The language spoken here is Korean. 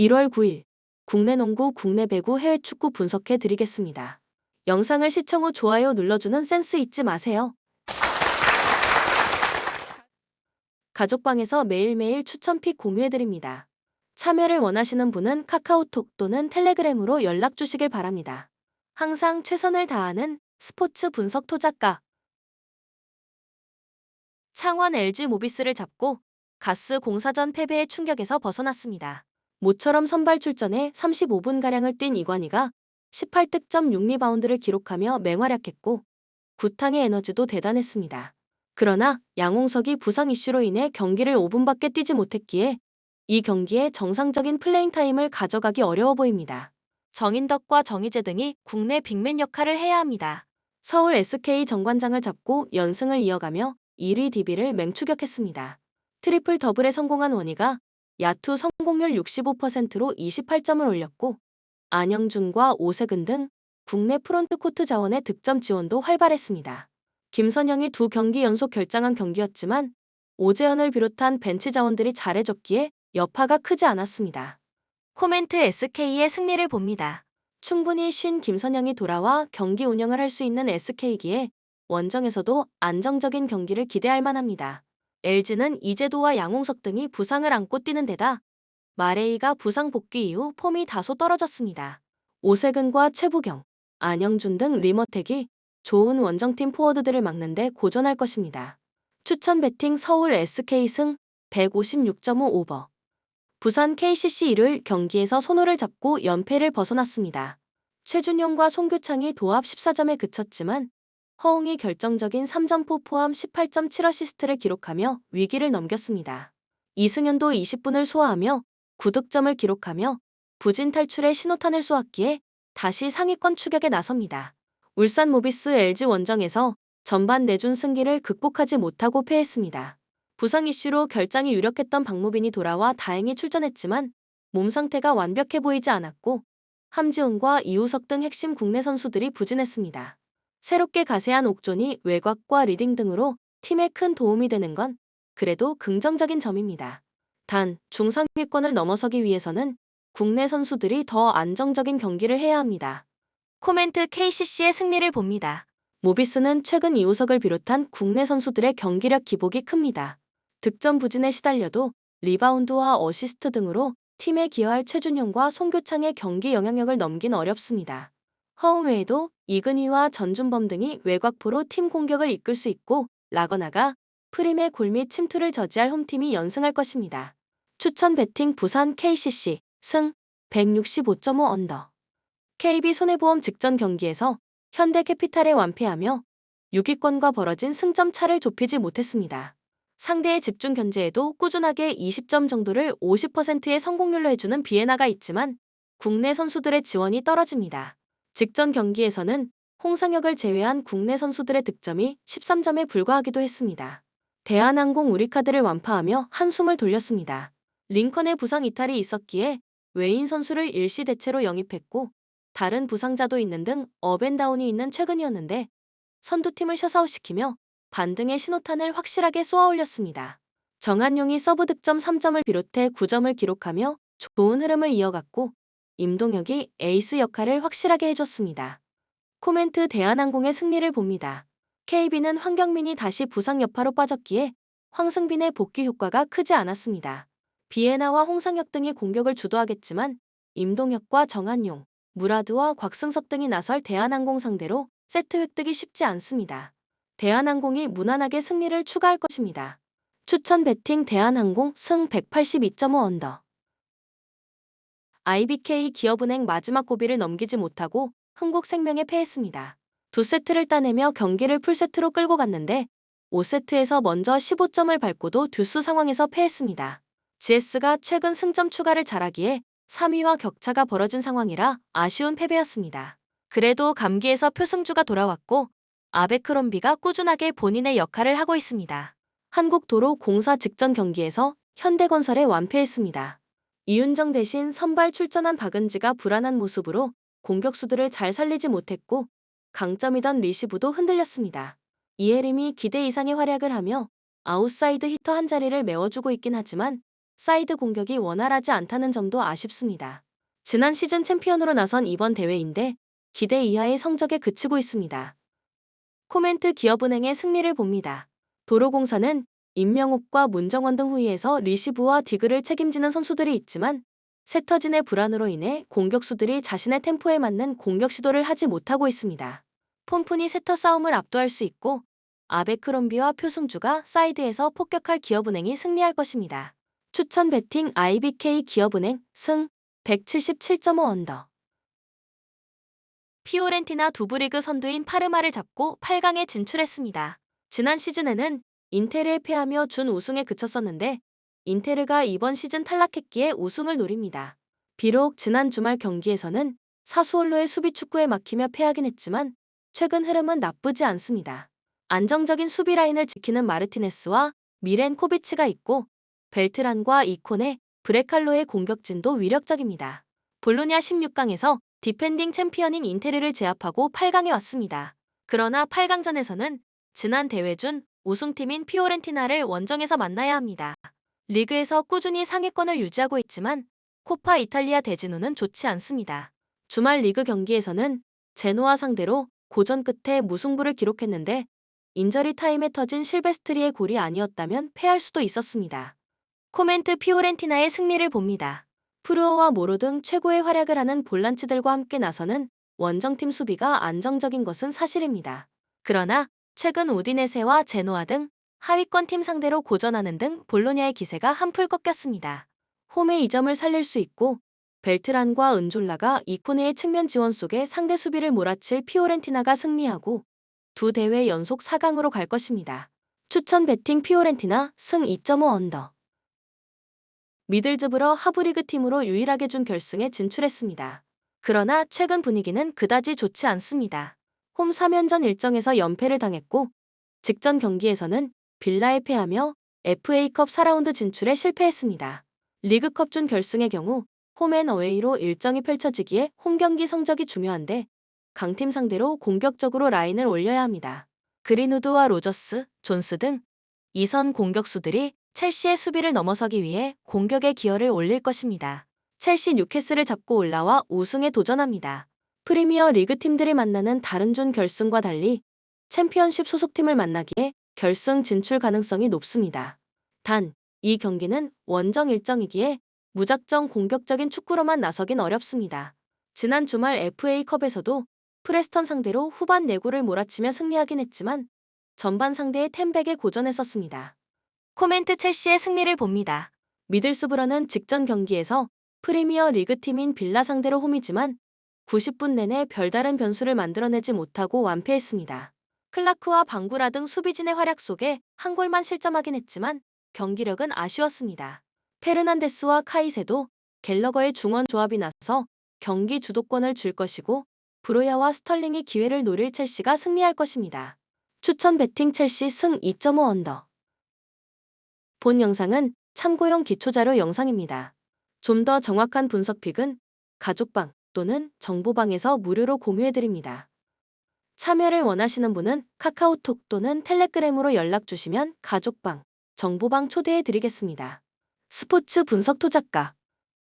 1월 9일 국내 농구, 국내 배구, 해외 축구 분석해 드리겠습니다. 영상을 시청 후 좋아요 눌러주는 센스 잊지 마세요. 가족방에서 매일매일 추천픽 공유해 드립니다. 참여를 원하시는 분은 카카오톡 또는 텔레그램으로 연락 주시길 바랍니다. 항상 최선을 다하는 스포츠 분석 토작가 창원 LG 모비스를 잡고 가스 공사전 패배의 충격에서 벗어났습니다. 모처럼 선발 출전에 35분가량을 뛴 이관희가 18득점 6리바운드를 기록하며 맹활약했고 구탕의 에너지도 대단했습니다. 그러나 양홍석이 부상 이슈로 인해 경기를 5분밖에 뛰지 못했기에 이 경기에 정상적인 플레잉 타임을 가져가기 어려워 보입니다. 정인덕과 정희재 등이 국내 빅맨 역할을 해야 합니다. 서울 SK 정관장을 잡고 연승을 이어가며 1위 DB를 맹추격했습니다. 트리플 더블에 성공한 원희가 야투 성공률 65%로 28점을 올렸고 안영준과 오세근 등 국내 프론트 코트 자원의 득점 지원도 활발했습니다. 김선영이 두 경기 연속 결장한 경기였지만 오재현을 비롯한 벤치 자원들이 잘해줬기에 여파가 크지 않았습니다. 코멘트 SK의 승리를 봅니다. 충분히 쉰 김선영이 돌아와 경기 운영을 할 수 있는 SK기에 원정에서도 안정적인 경기를 기대할 만합니다. LG는 이재도와 양홍석 등이 부상을 안고 뛰는 데다 마레이가 부상 복귀 이후 폼이 다소 떨어졌습니다. 오세근과 최부경, 안영준 등 리머텍이 좋은 원정팀 포워드들을 막는데 고전할 것입니다. 추천 배팅 서울 SK 승 156.5 오버. 부산 KCC 일요일 경기에서 손호를 잡고 연패를 벗어났습니다. 최준용과 송교창이 도합 14점에 그쳤지만 허웅이 결정적인 3점포 포함 18.7어시스트를 기록하며 위기를 넘겼습니다. 이승현도 20분을 소화하며 9득점을 기록하며 부진 탈출의 신호탄을 쏘았기에 다시 상위권 추격에 나섭니다. 울산 모비스 LG 원정에서 전반 내준 승기를 극복하지 못하고 패했습니다. 부상 이슈로 결장이 유력했던 박무빈이 돌아와 다행히 출전했지만 몸 상태가 완벽해 보이지 않았고 함지훈과 이우석 등 핵심 국내 선수들이 부진했습니다. 새롭게 가세한 옥존이 외곽과 리딩 등으로 팀에 큰 도움이 되는 건 그래도 긍정적인 점입니다. 단, 중상위권을 넘어서기 위해서는 국내 선수들이 더 안정적인 경기를 해야 합니다. 코멘트 KCC의 승리를 봅니다. 모비스는 최근 이우석을 비롯한 국내 선수들의 경기력 기복이 큽니다. 득점 부진에 시달려도 리바운드와 어시스트 등으로 팀에 기여할 최준용과 송교창의 경기 영향력을 넘긴 어렵습니다. 허웅 외에도 이근희와 전준범 등이 외곽포로 팀 공격을 이끌 수 있고 라거나가 프림의 골밑 침투를 저지할 홈팀이 연승할 것입니다. 추천 배팅 부산 KCC 승 165.5 언더 KB 손해보험 직전 경기에서 현대캐피탈에 완패하며 6위권과 벌어진 승점 차를 좁히지 못했습니다. 상대의 집중 견제에도 꾸준하게 20점 정도를 50%의 성공률로 해주는 비에나가 있지만 국내 선수들의 지원이 떨어집니다. 직전 경기에서는 홍상혁을 제외한 국내 선수들의 득점이 13점에 불과하기도 했습니다. 대한항공 우리카드를 완파하며 한숨을 돌렸습니다. 링컨의 부상 이탈이 있었기에 외인 선수를 일시 대체로 영입했고 다른 부상자도 있는 등 업앤다운이 있는 최근이었는데 선두팀을 셔사웃시키며 반등의 신호탄을 확실하게 쏘아 올렸습니다. 정한용이 서브 득점 3점을 비롯해 9점을 기록하며 좋은 흐름을 이어갔고 임동혁이 에이스 역할을 확실하게 해줬습니다. 코멘트 대한항공의 승리를 봅니다. KB는 황경민이 다시 부상 여파로 빠졌기에 황승빈의 복귀 효과가 크지 않았습니다. 비에나와 홍상혁 등이 공격을 주도하겠지만 임동혁과 정한용, 무라드와 곽승석 등이 나설 대한항공 상대로 세트 획득이 쉽지 않습니다. 대한항공이 무난하게 승리를 추가할 것입니다. 추천 배팅 대한항공 승 182.5 언더. IBK 기업은행 마지막 고비를 넘기지 못하고 흥국생명에 패했습니다. 두 세트를 따내며 경기를 풀세트로 끌고 갔는데 5세트에서 먼저 15점을 밟고도 듀스 상황에서 패했습니다. GS가 최근 승점 추가를 잘하기에 3위와 격차가 벌어진 상황이라 아쉬운 패배였습니다. 그래도 감기에서 표승주가 돌아왔고 아베크롬비가 꾸준하게 본인의 역할을 하고 있습니다. 한국도로공사 직전 경기에서 현대건설에 완패했습니다. 이윤정 대신 선발 출전한 박은지가 불안한 모습으로 공격수들을 잘 살리지 못했고 강점이던 리시브도 흔들렸습니다. 이예림이 기대 이상의 활약을 하며 아웃사이드 히터 한 자리를 메워주고 있긴 하지만 사이드 공격이 원활하지 않다는 점도 아쉽습니다. 지난 시즌 챔피언으로 나선 이번 대회인데 기대 이하의 성적에 그치고 있습니다. 코멘트 기업은행의 승리를 봅니다. 도로공사는 임명옥과 문정원 등 후위에서 리시브와 디그를 책임지는 선수들이 있지만 세터진의 불안으로 인해 공격수들이 자신의 템포에 맞는 공격 시도를 하지 못하고 있습니다. 폼푼이 세터 싸움을 압도할 수 있고 아베크롬비와 표승주가 사이드에서 폭격할 기업은행이 승리할 것입니다. 추천 배팅 IBK 기업은행 승 177.5 언더 피오렌티나 두부리그 선두인 파르마를 잡고 8강에 진출했습니다. 지난 시즌에는 인테르에 패하며 준 우승에 그쳤었는데 인테르가 이번 시즌 탈락했기에 우승을 노립니다. 비록 지난 주말 경기에서는 사수올로의 수비 축구에 막히며 패하긴 했지만 최근 흐름은 나쁘지 않습니다. 안정적인 수비 라인을 지키는 마르티네스와 미렌 코비치가 있고 벨트란과 이콘의 브레칼로의 공격진도 위력적입니다. 볼로냐 16강에서 디펜딩 챔피언인 인테르를 제압하고 8강에 왔습니다. 그러나 8강전에서는 지난 대회 준 우승팀인 피오렌티나를 원정에서 만나야 합니다. 리그에서 꾸준히 상위권을 유지하고 있지만 코파 이탈리아 대진우는 좋지 않습니다. 주말 리그 경기에서는 제노아 상대로 고전 끝에 무승부를 기록했는데 인저리 타임에 터진 실베스트리의 골이 아니었다면 패할 수도 있었습니다. 코멘트 피오렌티나의 승리를 봅니다. 프루어와 모로 등 최고의 활약을 하는 볼란치들과 함께 나서는 원정팀 수비가 안정적인 것은 사실입니다. 그러나 최근 우디네세와 제노아 등 하위권 팀 상대로 고전하는 등 볼로냐의 기세가 한풀 꺾였습니다. 홈의 이점을 살릴 수 있고 벨트란과 은졸라가 이코네의 측면 지원 속에 상대 수비를 몰아칠 피오렌티나가 승리하고 두 대회 연속 4강으로 갈 것입니다. 추천 배팅 피오렌티나 승 2.5 언더. 미들즈브러 하브리그 팀으로 유일하게 준 결승에 진출했습니다. 그러나 최근 분위기는 그다지 좋지 않습니다. 홈 3연전 일정에서 연패를 당했고 직전 경기에서는 빌라에 패하며 FA컵 4라운드 진출에 실패했습니다. 리그컵 준 결승의 경우 홈앤 어웨이로 일정이 펼쳐지기에 홈 경기 성적이 중요한데 강팀 상대로 공격적으로 라인을 올려야 합니다. 그린우드와 로저스, 존스 등 이선 공격수들이 첼시의 수비를 넘어서기 위해 공격의 기여를 올릴 것입니다. 첼시 뉴캐슬을 잡고 올라와 우승에 도전합니다. 프리미어 리그 팀들이 만나는 다른 준 결승과 달리 챔피언십 소속팀을 만나기에 결승 진출 가능성이 높습니다. 단, 이 경기는 원정 일정이기에 무작정 공격적인 축구로만 나서긴 어렵습니다. 지난 주말 FA컵에서도 프레스턴 상대로 후반 4골을 몰아치며 승리하긴 했지만 전반 상대의 템백에 고전했었습니다. 코멘트 첼시의 승리를 봅니다. 미들스브러는 직전 경기에서 프리미어 리그 팀인 빌라 상대로 홈이지만 90분 내내 별다른 변수를 만들어내지 못하고 완패했습니다. 클라크와 방구라 등 수비진의 활약 속에 한 골만 실점하긴 했지만 경기력은 아쉬웠습니다. 페르난데스와 카이세도 갤러거의 중원 조합이 나서 경기 주도권을 줄 것이고 브로야와 스털링이 기회를 노릴 첼시가 승리할 것입니다. 추천 배팅 첼시 승 2.5 언더. 본 영상은 참고용 기초자료 영상입니다. 좀 더 정확한 분석 픽은 가족방 또는 정보방에서 무료로 공유해드립니다. 참여를 원하시는 분은 카카오톡 또는 텔레그램으로 연락 주시면 가족방, 정보방 초대해 드리겠습니다. 스포츠 분석 토작가